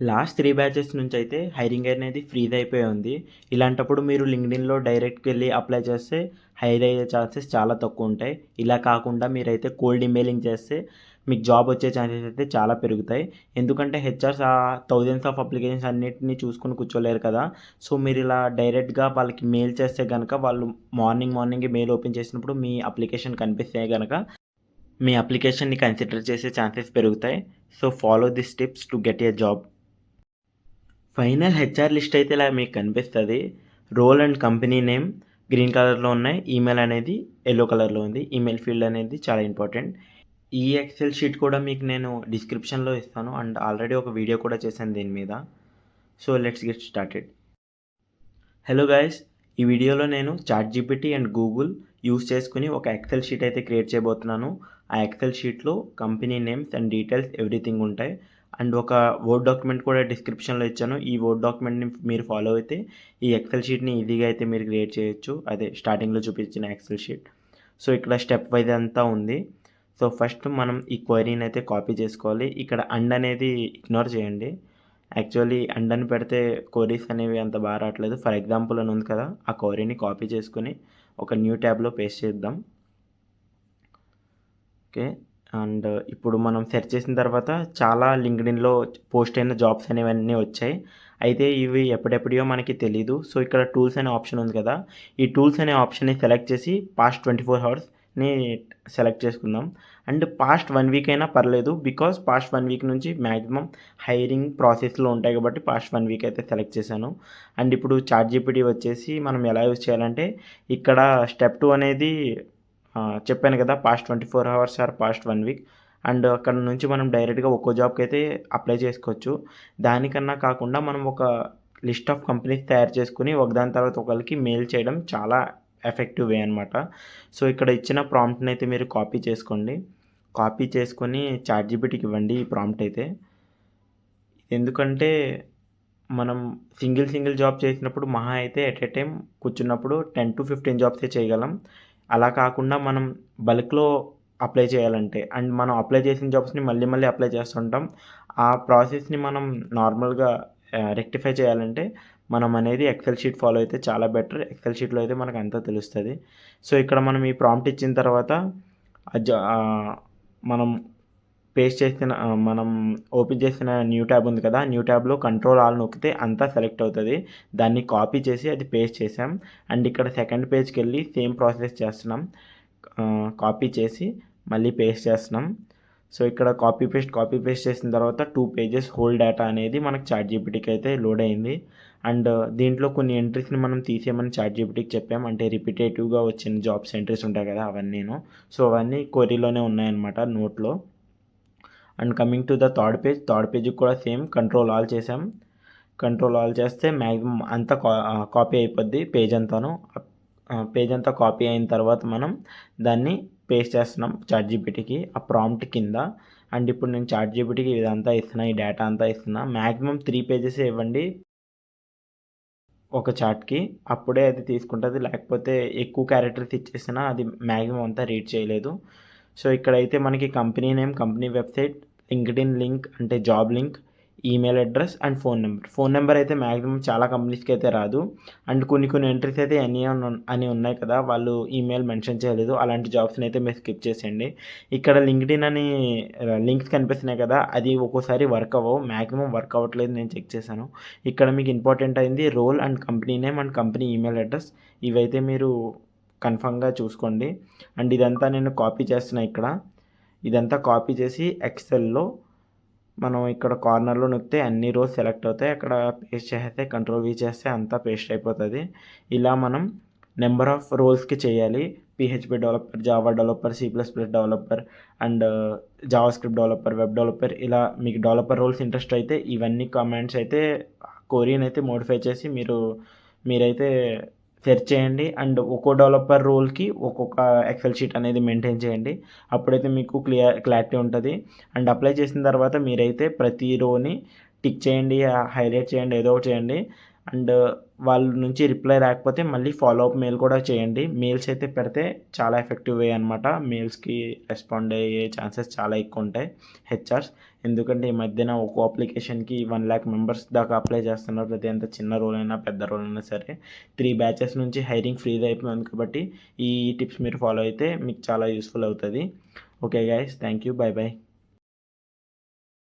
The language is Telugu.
లాస్ట్ త్రీ బ్యాచెస్ నుంచి అయితే హైరింగ్ అనేది ఫ్రీజ్ అయిపోయి ఉంది. ఇలాంటప్పుడు మీరు లింక్డ్ఇన్లో డైరెక్ట్కి వెళ్ళి అప్లై చేస్తే హైర్ అయ్యే ఛాన్సెస్ చాలా తక్కువ ఉంటాయి. ఇలా కాకుండా మీరైతే కోల్డ్ ఈమెయిలింగ్ చేస్తే మీకు జాబ్ వచ్చే ఛాన్సెస్ అయితే చాలా పెరుగుతాయి. ఎందుకంటే హెచ్ఆర్స్ ఆ థౌజండ్స్ ఆఫ్ అప్లికేషన్స్ అన్నిటిని చూసుకుని కూర్చోలేరు కదా. సో మీరు ఇలా డైరెక్ట్గా వాళ్ళకి మెయిల్ చేస్తే కనుక వాళ్ళు మార్నింగ్ మార్నింగ్ మెయిల్ ఓపెన్ చేసినప్పుడు మీ అప్లికేషన్ కనిపిస్తే కనుక మీ అప్లికేషన్ని కన్సిడర్ చేసే ఛాన్సెస్ పెరుగుతాయి. So follow this tips to get a job final HR list అయితే ఇలా మీకు కనిపిస్తుంది. Role and company name green కలర్లో ఉన్నాయి. ఈమెయిల్ అనేది ఎల్లో కలర్లో ఉంది. ఈమెయిల్ ఫీల్డ్ అనేది చాలా ఇంపార్టెంట్. ఈ ఎక్సెల్ షీట్ కూడా మీకు నేను డిస్క్రిప్షన్లో ఇస్తాను. అండ్ ఆల్రెడీ ఒక వీడియో కూడా చేశాను దీని మీద. So let's get started. Hello guys ఈ వీడియోలో నేను chat GPT and Google use చేసుకుని ఒక ఎక్సెల్ షీట్ అయితే క్రియేట్ చేయబోతున్నాను. ఆ ఎక్సెల్ షీట్లో company names and details everything ఉంటాయి. అండ్ ఒక వర్డ్ డాక్యుమెంట్ కూడా డిస్క్రిప్షన్లో ఇచ్చాను. ఈ వర్డ్ డాక్యుమెంట్ని మీరు ఫాలో అయితే ఈ ఎక్సెల్ షీట్ని ఈజీగా అయితే మీరు క్రియేట్ చేయొచ్చు. అదే స్టార్టింగ్లో చూపించిన ఎక్సెల్ షీట్ సో ఇక్కడ స్టెప్ వైజ్ అంతా ఉంది. సో ఫస్ట్ మనం ఈ క్వైరీని అయితే కాపీ చేసుకోవాలి. ఇక్కడ అండ్ అనేది ఇగ్నోర్ చేయండి. యాక్చువల్లీ అండ్ అని పెడితే క్వరీస్ అనేవి అంత బాగా రావట్లేదు. ఫర్ ఎగ్జాంపుల్ అని ఉంది కదా ఆ క్వరీని కాపీ చేసుకుని ఒక న్యూ ట్యాబ్లో పేస్ట్ చేద్దాం. ఓకే అండ్ ఇప్పుడు మనం సెర్చ్ చేసిన తర్వాత చాలా లింక్డ్ఇన్లో పోస్ట్ అయిన జాబ్స్ అనేవన్నీ వచ్చాయి. అయితే ఇవి ఎప్పుడెప్పుడో మనకి తెలియదు సో ఇక్కడ టూల్స్ అనే ఆప్షన్ ఉంది కదా. ఈ టూల్స్ అనే ఆప్షన్ని సెలెక్ట్ చేసి పాస్ట్ ట్వంటీ ఫోర్ అవర్స్ని సెలెక్ట్ చేసుకుందాం. అండ్ పాస్ట్ వన్ వీక్ అయినా పర్లేదు. బికాస్ పాస్ట్ వన్ వీక్ నుంచి మ్యాక్సిమం హైరింగ్ ప్రాసెస్లో ఉంటాయి కాబట్టి పాస్ట్ వన్ వీక్ అయితే సెలెక్ట్ చేశాను. అండ్ ఇప్పుడు చార్ట్ జీపీటీ వచ్చేసి మనం ఎలా యూజ్ చేయాలంటే ఇక్కడ స్టెప్ టూ అనేది చెప్పాను కదా past twenty four hours or past one week and అక్కడ నుంచి మనం డైరెక్ట్గా ఒక్కో జాబ్కి అయితే అప్లై చేసుకోవచ్చు. దానికన్నా కాకుండా మనం ఒక లిస్ట్ ఆఫ్ కంపెనీస్ తయారు చేసుకుని ఒకదాని తర్వాత ఒకరికి మెయిల్ చేయడం చాలా ఎఫెక్టివ్ వే అనమాట సో ఇక్కడ ఇచ్చిన ప్రాంప్ట్ని అయితే మీరు కాపీ చేసుకోండి. కాపీ చేసుకొని చాట్ జీపీటీకి ఇవ్వండి ఈ ప్రాంప్ట్ అయితే. ఎందుకంటే మనం సింగిల్ సింగిల్ జాబ్ చేసినప్పుడు మహా అయితే ఎట్ ఎ టైం కూర్చున్నప్పుడు టెన్ టు ఫిఫ్టీన్ జాబ్సే చేయగలం. అలా కాకుండా మనం బల్క్లో అప్లై చేయాలంటే అండ్ మనం అప్లై చేసిన జాబ్స్ని మళ్ళీ మళ్ళీ అప్లై చేస్తుంటాం. ఆ ప్రాసెస్ని మనం నార్మల్గా రెక్టిఫై చేయాలంటే మనం అనేది ఎక్సెల్ షీట్ ఫాలో అయితే చాలా బెటర్. ఎక్సెల్ షీట్లో అయితే మనకు అంతా తెలుస్తుంది. సో ఇక్కడ మనం ఈ ప్రాంప్ట్ ఇచ్చిన తర్వాత జా- మనం పేస్ట్ చేసిన మనం ఓపెన్ చేసిన న్యూ ట్యాబ్ ఉంది కదా న్యూ ట్యాబ్లో కంట్రోల్ ఆల్ నొక్కితే అంతా సెలెక్ట్ అవుతుంది. దాన్ని కాపీ చేసి అది పేస్ట్ చేసాం. అండ్ ఇక్కడ సెకండ్ పేజ్కి వెళ్ళి సేమ్ ప్రాసెస్ చేస్తున్నాం. కాపీ చేసి మళ్ళీ పేస్ట్ చేస్తున్నాం. సో ఇక్కడ కాపీ పేస్ట్ కాపీ పేస్ట్ చేసిన తర్వాత టూ పేజెస్ హోల్ డేటా అనేది మనకు చాట్ జీపీటీకి అయితే లోడ్ అయింది. అండ్ దీంట్లో కొన్ని ఎంట్రీస్ని మనం తీసేయమని చాట్ జీపీటీకి చెప్పాం. అంటే రిపిటేటివ్గా వచ్చిన జాబ్స్ ఎంట్రీస్ ఉంటాయి కదా అవన్నీను. సో అవన్నీ క్వరీలోనే ఉన్నాయన్నమాట నోట్లో and coming to the third page third పేజ్కి కూడా సేమ్ కంట్రోల్ ఆల్ చేసాం కంట్రోల్ ఆల్ చేస్తే మ్యాక్సిమం అంతా కాపీ అయిపోద్ది పేజ్ అంతాను. పేజ్ అంతా కాపీ అయిన తర్వాత మనం దాన్ని పేస్ట్ చేస్తున్నాం చాట్ జీపీటీకి ఆ ప్రాంప్ట్ కింద. అండ్ ఇప్పుడు నేను చాట్ జీపీటీకి ఇదంతా ఇస్తున్నా ఈ డేటా అంతా ఇస్తున్నా. మ్యాక్సిమం త్రీ పేజెస్ ఇవ్వండి ఒక చార్ట్కి అప్పుడే అది తీసుకుంటుంది లేకపోతే ఎక్కువ క్యారెక్టర్స్ ఇచ్చేసినా అది మ్యాక్సిమం అంతా రీడ్ చేయలేదు. సో ఇక్కడైతే మనకి company name company website LinkedIn link అంటే job link email address and phone number. Phone number అయితే మ్యాక్సిమం చాలా కంపెనీస్కి అయితే రాదు. అండ్ కొన్ని కొన్ని ఎంట్రీస్ అయితే ఎన్ని అని ఉన్నాయి కదా వాళ్ళు ఈమెయిల్ మెన్షన్ చేయలేదు. అలాంటి జాబ్స్ని అయితే మీరు స్కిప్ చేసేయండి. ఇక్కడ లింక్డ్ఇన్ అని లింక్స్ కనిపిస్తున్నాయి కదా అది ఒక్కోసారి వర్క్ అవ్వవు. మ్యాక్సిమం వర్క్ అవ్వట్లేదు నేను చెక్ చేశాను. ఇక్కడ మీకు ఇంపార్టెంట్ అయింది role and company name and company email address. ఇవైతే మీరు కన్ఫర్మ్గా చూసుకోండి. అండ్ ఇదంతా నేను కాపీ చేస్తున్నా ఇక్కడ. ఇదంతా కాపీ చేసి ఎక్సెల్లో మనం ఇక్కడ కార్నర్లో నొక్కితే అన్ని రోస్ సెలెక్ట్ అవుతాయి. అక్కడ పేస్ట్ చేస్తే కంట్రోల్ వీ చేస్తే అంతా పేస్ట్ అయిపోతుంది. ఇలా మనం నెంబర్ ఆఫ్ రోల్స్కి చేయాలి. PHP developer Java developer C plus plus developer and JavaScript developer web developer ఇలా మీకు డెవలపర్ రోల్స్ ఇంట్రెస్ట్ అయితే ఇవన్నీ కమాండ్స్ అయితే కోరియన్ అయితే మోడిఫై చేసి మీరు మీరైతే సెర్చ్ చేయండి అండ్ ఒక్కో డెవలపర్ రోల్కి ఒక్కొక్క ఎక్సెల్ షీట్ అనేది మెయింటైన్ చేయండి. అప్పుడైతే మీకు క్లియర్ క్లారిటీ ఉంటుంది. అండ్ అప్లై చేసిన తర్వాత మీరైతే ప్రతి రోని టిక్ చేయండి హైలైట్ చేయండి ఏదో ఒకటి చేయండి. అండ్ వాళ్ళ నుంచి రిప్లై రాకపోతే మళ్ళీ ఫాలో అప్ మెయిల్ కూడా చేయండి. మెయిల్స్ అయితే పెడితే చాలా ఎఫెక్టివ్ వే అనమాట మెయిల్స్కి రెస్పాండ్ అయ్యే ఛాన్సెస్ చాలా ఎక్కువ ఉంటాయి హెచ్ఆర్స్ ఎందుకంటే ఈ మధ్యన ఒక అప్లికేషన్కి వన్ ల్యాక్ మెంబర్స్ దాకా అప్లై చేస్తున్నారు. అది ఎంత చిన్న రోల్ అయినా పెద్ద రోల్ అయినా సరే. త్రీ బ్యాచెస్ నుంచి హైరింగ్ ఫ్రీగా అయిపోయింది కాబట్టి ఈ టిప్స్ మీరు ఫాలో అయితే మీకు చాలా యూస్ఫుల్ అవుతుంది. Okay guys thank you bye bye